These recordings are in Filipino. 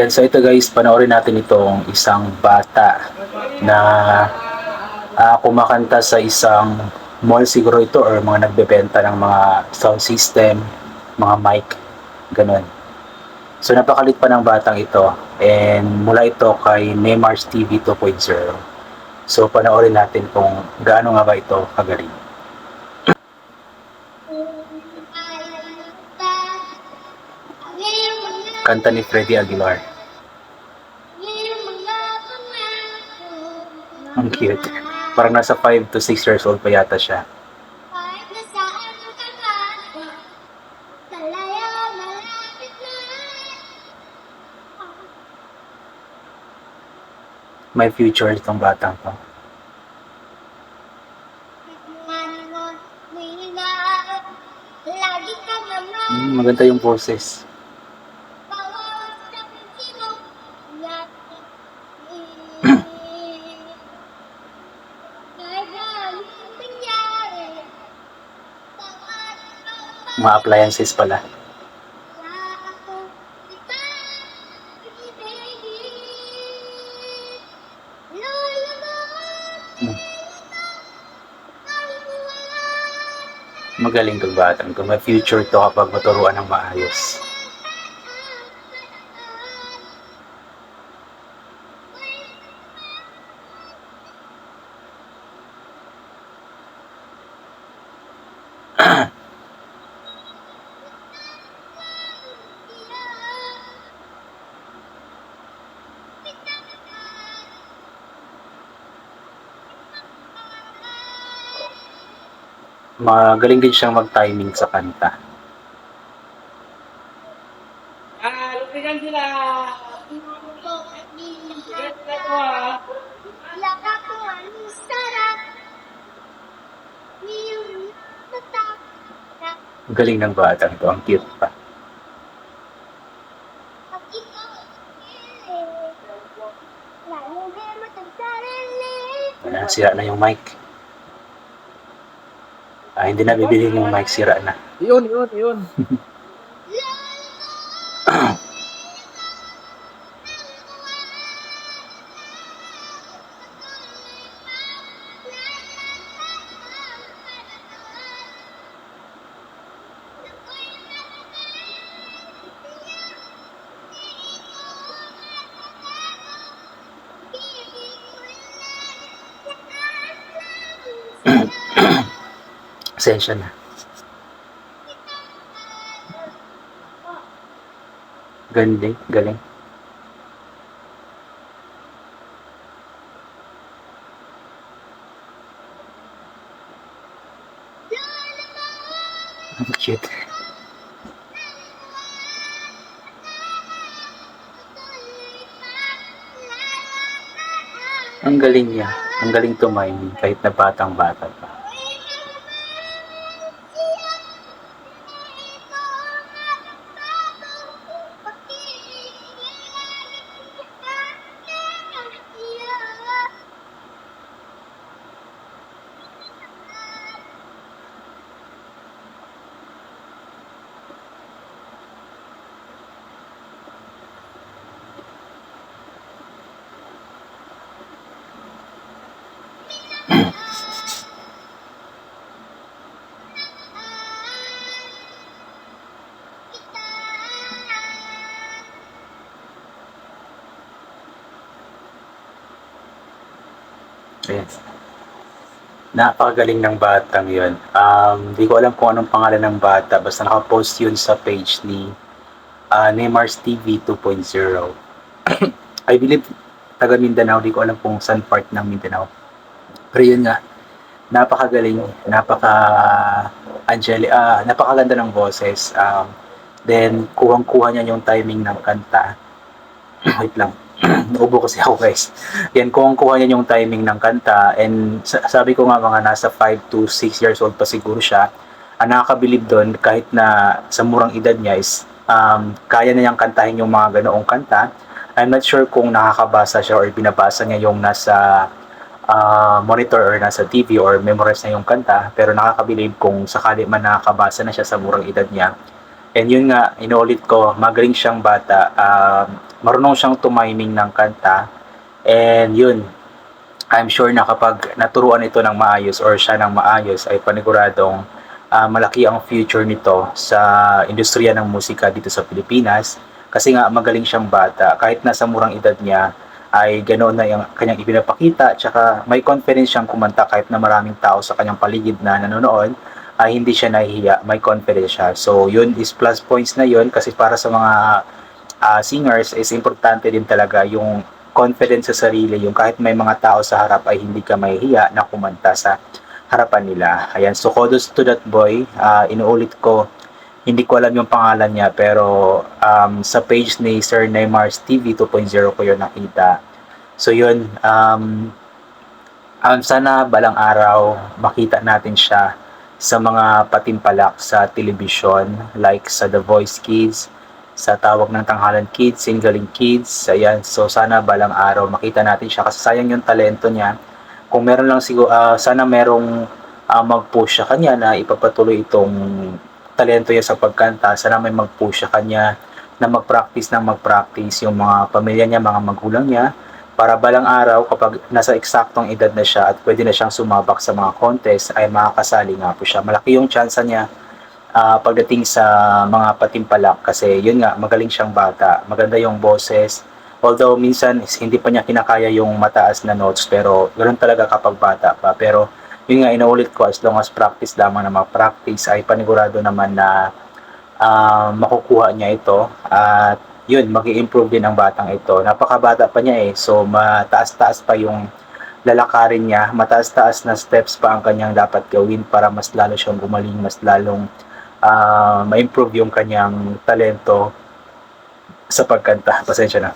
Ayan, so ito guys, panoorin natin itong isang bata na ah, kumakanta sa isang mall siguro ito or mga nagbebenta ng mga sound system, mga mic, ganun. So napakalit pa ng batang ito and mula ito kay Neymar's TV 2.0. So panoorin natin kung gaano nga ba ito kagaling. Kanta ni Freddie Aguilar. Ang cute. Parang nasa 5 to 6 years old pa yata siya. May future itong batang naman Hmm, maganda yung boses. Mga appliances pala. Hmm. Magaling tong batang to. May future to kapag maturuan ng maayos. Magaling din siyang mag-timing sa kanta. Ah, lupigan sila. Galing ng batang to. Ang cute pa. Ayan, sira na yung mic. Hindi na bibili yung mic, sira na. Yun, yun, yun. Sensya na. Galing, galing. Cute. Ang galing niya. Ang galing tumiming kahit na batang bata pa. Ayan. Napakagaling ng batang yun. Um, di ko alam kung anong pangalan ng bata. Basta nakapost yun sa page ni uh, Neymar's TV 2.0. I believe taga Mindanao. Di ko alam kung saan part ng Mindanao. Pero yun nga, napakagaling, napaka angeli, ah, napakaganda ng boses. Um, then, kuhang-kuha niya yung timing ng kanta. Wait lang. Naubo kasi ako guys. Yan, kung kuha niya yung timing ng kanta and sa- sabi ko nga mga nasa 5 to 6 years old pa siguro siya, ang nakakabilib doon kahit na sa murang edad niya is um, kaya na niyang kantahin yung mga ganoong kanta. I'm not sure kung nakakabasa siya or binabasa niya yung nasa ah, monitor or nasa TV or memorize na yung kanta pero nakakabilib kung sakali man nakakabasa na siya sa murang edad niya. And yun nga, inuulit ko, magaling siyang bata. Um, marunong siyang tumiming ng kanta. And yun, I'm sure na kapag naturuan ito ng maayos or siya ng maayos ay paniguradong ah, malaki ang future nito sa industriya ng musika dito sa Pilipinas kasi nga magaling siyang bata kahit nasa murang edad niya ay ganoon na yung kanyang ipinapakita tsaka may confidence siyang kumanta kahit na maraming tao sa kanyang paligid na nanonood ay hindi siya nahihiya, may confidence siya. So yun is plus points na yun kasi para sa mga ah, singers is importante din talaga yung confidence sa sarili, yung kahit may mga tao sa harap ay hindi ka mahihiya na kumanta sa harapan nila. Ayan, so kudos to that boy. Ah, inuulit ko, hindi ko alam yung pangalan niya pero um, sa page ni Sir Neymar's TV 2.0 ko yun nakita. So yun, um, um, sana balang araw makita natin siya sa mga patimpalak sa telebisyon like sa The Voice Kids, sa Tawag ng Tanghalan Kids, Singling Kids, ayan. So sana balang araw makita natin siya kasi sayang yung talento niya. Kung meron lang siguro, ah, sana merong ah, mag-push sa kanya na ipapatuloy itong talento niya sa pagkanta. Sana may mag-push sa kanya na mag-practice ng mag-practice yung mga pamilya niya, mga magulang niya para balang araw kapag nasa eksaktong edad na siya at pwede na siyang sumabak sa mga contest ay makakasali nga po siya. Malaki yung chance niya ah, pagdating sa mga patimpalak kasi yun nga magaling siyang bata, maganda yung boses. Although minsan hindi pa niya kinakaya yung mataas na notes pero ganoon talaga kapag bata pa. Pero yun nga inuulit ko as long as practice lamang na mag-practice ay panigurado naman na ah, makukuha niya ito at yun, mag improve din ang batang ito. Napakabata pa niya eh. So, mataas-taas pa yung lalakarin niya. Mataas-taas na steps pa ang kanyang dapat gawin para mas lalo siyang gumaling, mas lalong ah, ma-improve yung kanyang talento sa pagkanta. Pasensya na.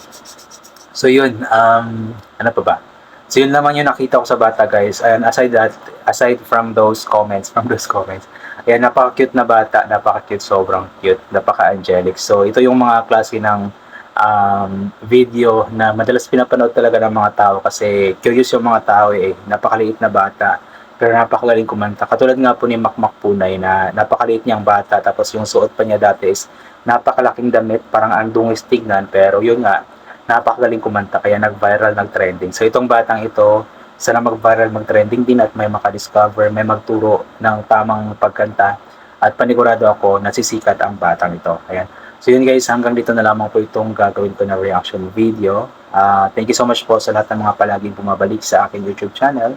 So, yun. Um, ano pa ba? So, yun naman yung nakita ko sa bata, guys. And aside that, aside from those comments, from those comments, Ayan, napaka-cute na bata, napaka-cute, sobrang cute, napaka-angelic. So, ito yung mga klase ng um, video na madalas pinapanood talaga ng mga tao kasi curious yung mga tao eh, napakaliit na bata pero napakagaling kumanta. Katulad nga po ni Makmak Punay na napakaliit niyang bata tapos yung suot pa niya dati is napakalaking damit, parang ang dungis tignan pero yun nga, napakagaling kumanta kaya nag-viral, nag-trending. So itong batang ito, sana mag-viral, mag-trending din at may makadiscover, may magturo ng tamang pagkanta at panigurado ako nasisikat ang batang ito. Ayan. So yun guys, hanggang dito na lamang po itong gagawin ko na reaction video. Ah, thank you so much po sa lahat ng mga palaging bumabalik sa aking YouTube channel.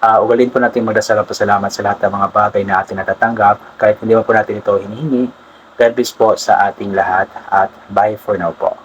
Uh, ugalin po natin magdasal at pasalamat sa lahat ng mga bagay na ating natatanggap kahit hindi man po natin ito hinihingi. God bless po sa ating lahat at bye for now po.